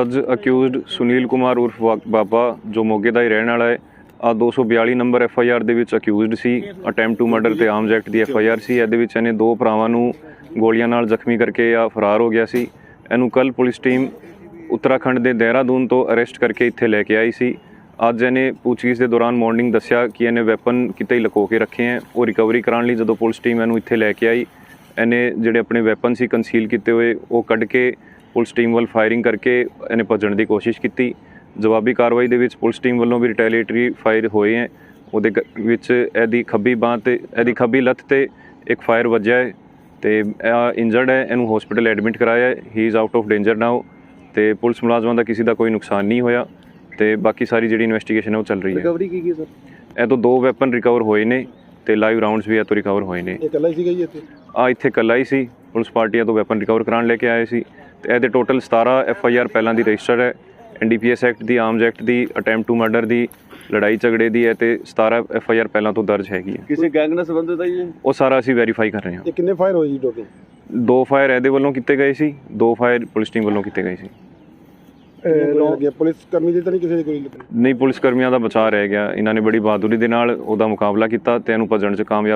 ਅੱਜ ਅਕਿਊਜ਼ਡ ਸੁਨੀਲ ਕੁਮਾਰ ਉਰਫ ਵਾ- ਬਾਬਾ, ਜੋ ਮੋਗੇ ਦਾ ਹੀ ਰਹਿਣ ਵਾਲਾ ਹੈ, ਆ 242 ਨੰਬਰ ਐਫ ਆਈ ਆਰ ਦੇ ਵਿੱਚ ਅਕਿਊਜ਼ਡ ਸੀ, ਅਟੈਂਪਟ ਟੂ ਮਰਡਰ ਤੇ ਆਰਮਸ ਐਕਟ ਦੀ ਐਫ ਆਈ ਆਰ ਸੀ, ਇਹਦੇ ਵਿੱਚ ਇਹਨੇ ਦੋ ਭਰਾਵਾਂ ਨੂੰ ਗੋਲੀਆਂ ਨਾਲ ਜ਼ਖਮੀ ਕਰਕੇ ਆ ਫਰਾਰ ਹੋ ਗਿਆ ਸੀ। ਇਹਨੂੰ ਕੱਲ ਪੁਲਿਸ ਟੀਮ ਉੱਤਰਾਖੰਡ ਦੇ ਦੇਹਰਾਦੂਨ ਤੋਂ ਅਰੈਸਟ ਕਰਕੇ ਇੱਥੇ ਲੈ ਕੇ ਆਈ ਸੀ। ਅੱਜ ਇਹਨੇ ਪੁੱਛਗਿੱਛ ਦੇ ਦੌਰਾਨ ਮਾਰਨਿੰਗ ਦੱਸਿਆ ਕਿ ਇਹਨੇ ਵੈਪਨ ਕਿਤੇ ਹੀ ਲੁਕੋ ਕੇ ਰੱਖੇ ਹੈ। ਉਹ ਰਿਕਵਰੀ ਕਰਾਉਣ ਲਈ ਜਦੋਂ ਪੁਲਿਸ ਟੀਮ ਇਹਨੂੰ ਇੱਥੇ ਲੈ ਕੇ ਆਈ ਇਹਨੇ ਜਿਹੜੇ ਆਪਣੇ ਵੈਪਨ ਸੀ ਕੰਸੀਲ ਕੀਤੇ ਹੋਏ ਉਹ ਕੱਢ ਕੇ ਪੁਲਿਸ ਟੀਮ ਵੱਲ ਫਾਇਰਿੰਗ ਕਰਕੇ ਇਹਨੇ ਭੱਜਣ ਦੀ ਕੋਸ਼ਿਸ਼ ਕੀਤੀ। ਜਵਾਬੀ ਕਾਰਵਾਈ ਦੇ ਵਿੱਚ ਪੁਲਿਸ ਟੀਮ ਵੱਲੋਂ ਵੀ ਰਿਟੈਲੀਏਟਰੀ ਫਾਇਰ ਹੋਏ ਹੈ। ਉਹਦੇ ਵਿੱਚ ਇਹਦੀ ਖੱਬੀ ਬਾਹ ਤੇ ਇਹਦੀ ਖੱਬੀ ਲੱਤ ਤੇ ਇੱਕ ਫਾਇਰ ਵੱਜਿਆ ਹੈ ਤੇ ਇੰਜਰਡ ਹੈ ਇਹਨੂੰ ਹਸਪੀਟਲ ਐਡਮਿਟ ਕਰਾਇਆ ਹੈ। He is out of danger now ਤੇ ਪੁਲਿਸ ਮੁਲਾਜ਼ਮਾਂ ਦਾ ਕਿਸੇ ਦਾ ਕੋਈ ਨੁਕਸਾਨ ਨਹੀਂ ਹੋਇਆ ਤੇ ਬਾਕੀ ਸਾਰੀ ਜਿਹੜੀ ਇਨਵੈਸਟੀਗੇਸ਼ਨ ਹੈ ਉਹ ਚੱਲ ਰਹੀ ਹੈ। ਰਿਕਵਰੀ ਕੀ ਕੀ ਸਰ? ਇਹ ਤੋਂ ਦੋ ਵੈਪਨ ਰਿਕਵਰ ਹੋਏ ਨੇ ਤੇ ਲਾਈਵ ਰਾਉਂਡਸ ਵੀ ਇਹ ਤੋਂ ਰਿਕਵਰ ਹੋਏ ਨੇ। ਇਹ ਇਕੱਲਾ ਹੀ ਸੀਗਾ ਜੀ ਇੱਥੇ? ਆ ਇੱਥੇ ਕੱਲਾ ਹੀ ਸੀ ਪੁਲਿਸ ਪਾਰਟੀਆਂ ਤੋਂ ਵੈਪਨ ਰਿਕਵਰ ਕਰਾਉਣ ਲੈ ਕੇ ਆਏ ਸੀ। ਤੇ ਇਹਦੇ ਟੋਟਲ 17 ਐਫ ਆਈ ਆਰ ਪਹਿਲਾਂ ਦੀ ਰਜਿਸਟਰ ਹੈ। ਐਨਡੀਪੀਐਸ ਐਕਟ ਦੀ ਆਰਮਸ ਐਕਟ ਦੀ ਅਟੈਂਪਟ ਟੂ ਮਰਡਰ ਦੀ ਲੜਾਈ ਝਗੜੇ ਦੀ ਹੈ ਤੇ 17 ਐਫ ਆਈ ਆਰ ਪਹਿਲਾਂ ਤੋਂ ਦਰਜ ਹੈਗੀ ਹੈ। ਕਿਸੇ ਗੈਂਗ ਨਾਲ ਸੰਬੰਧਿਤ ਹੈ ਜੀ ਉਹ ਸਾਰਾ ਅਸੀਂ ਵੈਰੀਫਾਈ ਕਰ ਰਹੇ ਹਾਂ। ਇਹ ਕਿੰਨੇ ਫਾਇਰ ਹੋਏ ਜੀ ਟੋਟਲ ਦੋ ਫਾਇਰ ਇਹਦੇ ਵੱਲੋਂ ਕੀਤੇ ਗਏ ਸੀ ਦੋ ਫਾਇਰ ਪੁਲਿਸ ਟੀਮ ਵੱਲੋਂ ਕੀਤੇ ਗਏ ਸੀ। ਲੱਗੇ ਪੁਲਿਸ ਕਰਮੀ ਦੇ ਤਾਂ ਨਹੀਂ ਕਿਸੇ ਦੀ ਕੋਈ ਲੱਗੀ ਨਹੀਂ ਪੁਲਿਸ ਕਰਮੀਆਂ ਦਾ ਬਚਾਅ ਰਹਿ ਗਿਆ। ਇਹਨਾਂ ਨੇ ਬੜੀ ਬਹਾਦੁਰੀ ਦੇ ਨਾਲ ਉਹਦਾ ਮੁਕਾਬਲਾ ਕੀਤਾ ਤੇ ਇਹਨੂੰ ਭੱਜਣ 'ਚ ਕਾਮਯਾਬ